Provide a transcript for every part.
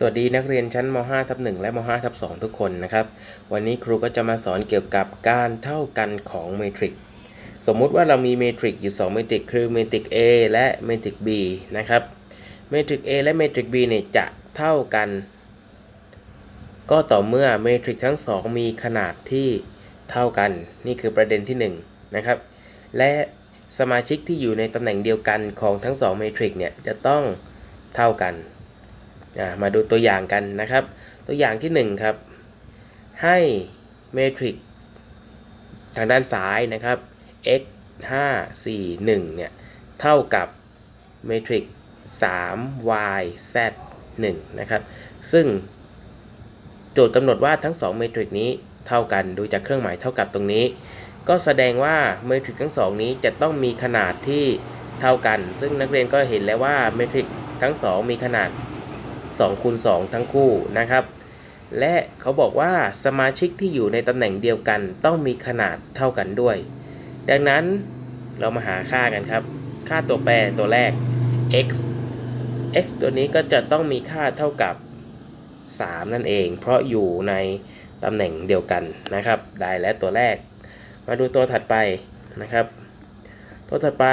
สวัสดีนักเรียนชั้นม .5 ทับ1และม .5 ทับ2ทุกคนนะครับ วันนี้ครูก็จะมาสอนเกี่ยวกับการเท่ากันของเมทริกสมมุติว่าเรามีเมทริกอยู่ 2 เมทริกคือเมทริก A และเมทริก B นะครับเมทริก A และเมทริก B เนี่ยจะเท่ากัน ก็ต่อเมื่อเมทริกทั้ง 2 มีขนาดที่เท่ากัน นี่คือประเด็นที่1นะครับและสมาชิกที่อยู่ในตำแหน่งเดียวกันของทั้ง 2 เมทริกเนี่ยจะต้องเท่ากัน มาดูตัวอย่างกันนะครับ ตัวอย่างที่ 1 ครับ ให้เมทริกทางด้านซ้ายนะครับ x 5 4 1เนี่ยเท่ากับเมทริก3 y z 1นะครับ ซึ่งโจทย์กำหนดว่าทั้ง 2 เมทริกนี้เท่ากันดูจากเครื่องหมายเท่ากับตรงนี้ ก็แสดงว่าเมทริกทั้งสองนี้จะต้องมีขนาดที่เท่ากัน ซึ่งนักเรียนก็เห็นแล้วว่าเมทริกทั้งสองมีขนาด 2คูณ2ทั้งคู่นะครับ และเขาบอกว่าสมาชิกที่อยู่ในตำแหน่งเดียวกันต้องมีขนาดเท่ากันด้วย ดังนั้นเรามาหาค่ากันครับ ค่าตัวแปรตัวแรก x x ตัวนี้ก็จะต้องมีค่าเท่ากับ 3 นั่นเอง เพราะอยู่ในตำแหน่งเดียวกันนะครับ ได้แล้วตัวแรก มาดูตัวถัดไปนะครับ ตัวถัดไป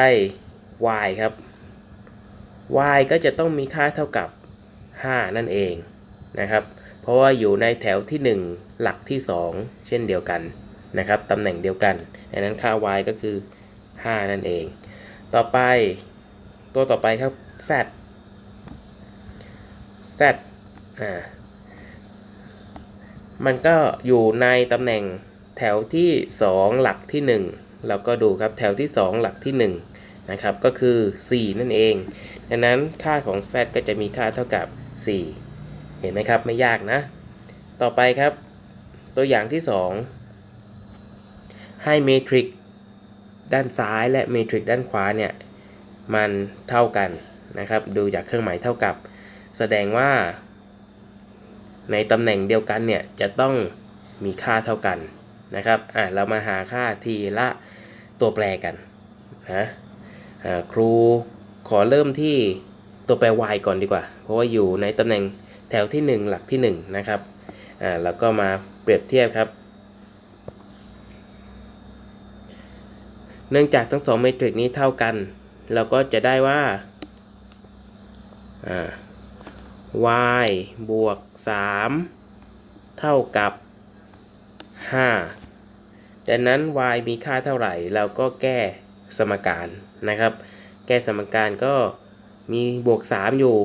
y ครับ y ก็จะต้องมีค่าเท่ากับ 5 นั่นเองนะครับ เพราะว่าอยู่ในแถวที่ 1 หลักที่ 2 เช่นเดียวกันนะครับตำแหน่งเดียวกันดังนั้นค่า y ก็คือ 5 นั่นเอง ต่อไปตัวต่อไปครับ z z อ่ามันก็อยู่ในตำแหน่งแถวที่ 2 หลักที่ 1 เราก็ดูครับแถวที่ 2 หลักที่ 1 นะครับ ก็คือ 4 นั่นเอง ดังนั้นค่าของ z ก็จะมีค่าเท่ากับ 4 เห็นไหมครับไม่ยากนะ ต่อไปครับ ตัวอย่างที่ 2 ให้เมทริกด้านซ้ายและเมทริกด้านขวาเนี่ย มันเท่ากันนะครับ ดูจากเครื่องหมายเท่ากับ แสดงว่า ในตำแหน่งเดียวกันเนี่ย จะต้องมีค่าเท่ากันนะครับ อะเรามาหาค่าทีละตัวแปรกันนะครูขอเริ่มที่ ตัวแปร y ก่อนดีกว่า เพราะว่าอยู่ในตำแหน่งแถวที่ 1 หลักที่ 1 นะครับอ่าแล้วก็มาเปรียบเทียบครับ เนื่องจากทั้งสองเมทริกนี้เท่ากัน เราก็จะได้ว่าอ่า y บวก 3 เท่ากับ 5 ดังนั้น y มีค่าเท่าไหร่ เราก็แก้สมการนะครับ แก้สมการก็ มีบวก 3 อยู่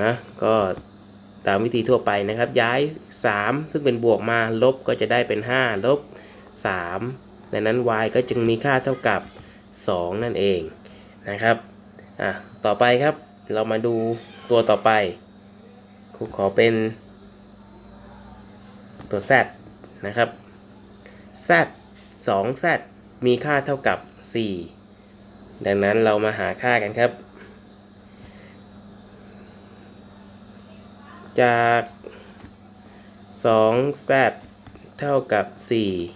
นะก็ตามวิธีทั่วไปนะครับ ย้าย 3 ซึ่งเป็นบวกมาลบก็จะได้เป็น 5 ลบ 3 ดังนั้น y ก็จึงมีค่าเท่ากับ 2 นั่นเองนะครับอะต่อไปครับเรามาดูตัวต่อไปครูขอเป็น ตัว z นะครับ z 2 z มีค่าเท่ากับ 4 ดังนั้นเรามาหาค่ากันครับ จาก 2z เท่ากับ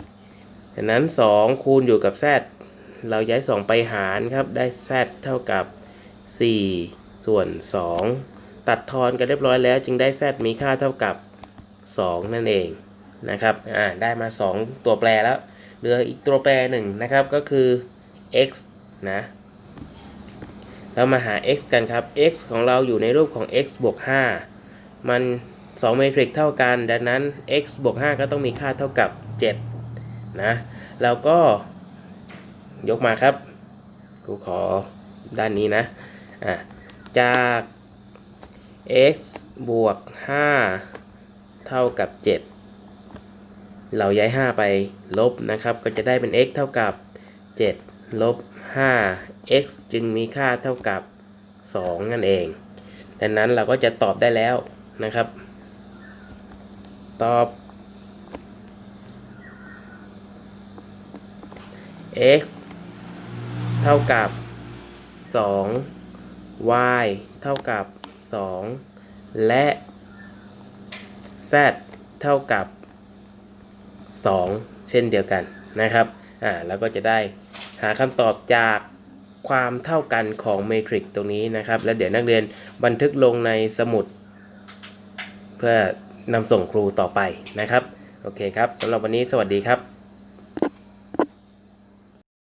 4 ดังนั้น 2 คูณอยู่กับ z เราย้าย 2 ไปหารครับ ได้ z เท่ากับ 4 ส่วน 2 ตัดทอนกันเรียบร้อยแล้วจึงได้ z มีค่าเท่ากับ 2 นั่นเองนะครับ อ่า ได้มา 2 ตัวแปรแล้ว เหลืออีกตัวแปรหนึ่งนะครับ ก็คือ x นะเรามาหา x กันครับ x ของเราอยู่ในรูปของ x บวก5มัน2เมทริกเท่ากัน ดังนั้น x บวก5ก็ต้องมีค่าเท่ากับ 7 นะเราก็ยกมาครับกูขอด้านนี้นะอะจาก x บวก 5 เท่ากับ 7 เราย้าย 5 ไปลบนะครับ ก็จะได้เป็น x เท่ากับ 7 ลบ 5 x จึงมีค่าเท่ากับ 2 นั่นเอง ดังนั้นเราก็จะตอบได้แล้วนะครับ ตอบ x เท่ากับ 2 y เท่ากับ 2 และ z เท่ากับ 2 เช่นเดียวกันนะครับ อ่า แล้วก็จะได้ หาคำตอบจากความเท่ากันของเมทริกตรงนี้นะครับ แล้วเดี๋ยวนักเรียนบันทึกลงในสมุด เพื่อนำส่งครูต่อไปนะครับ โอเคครับสำหรับวันนี้สวัสดีครับ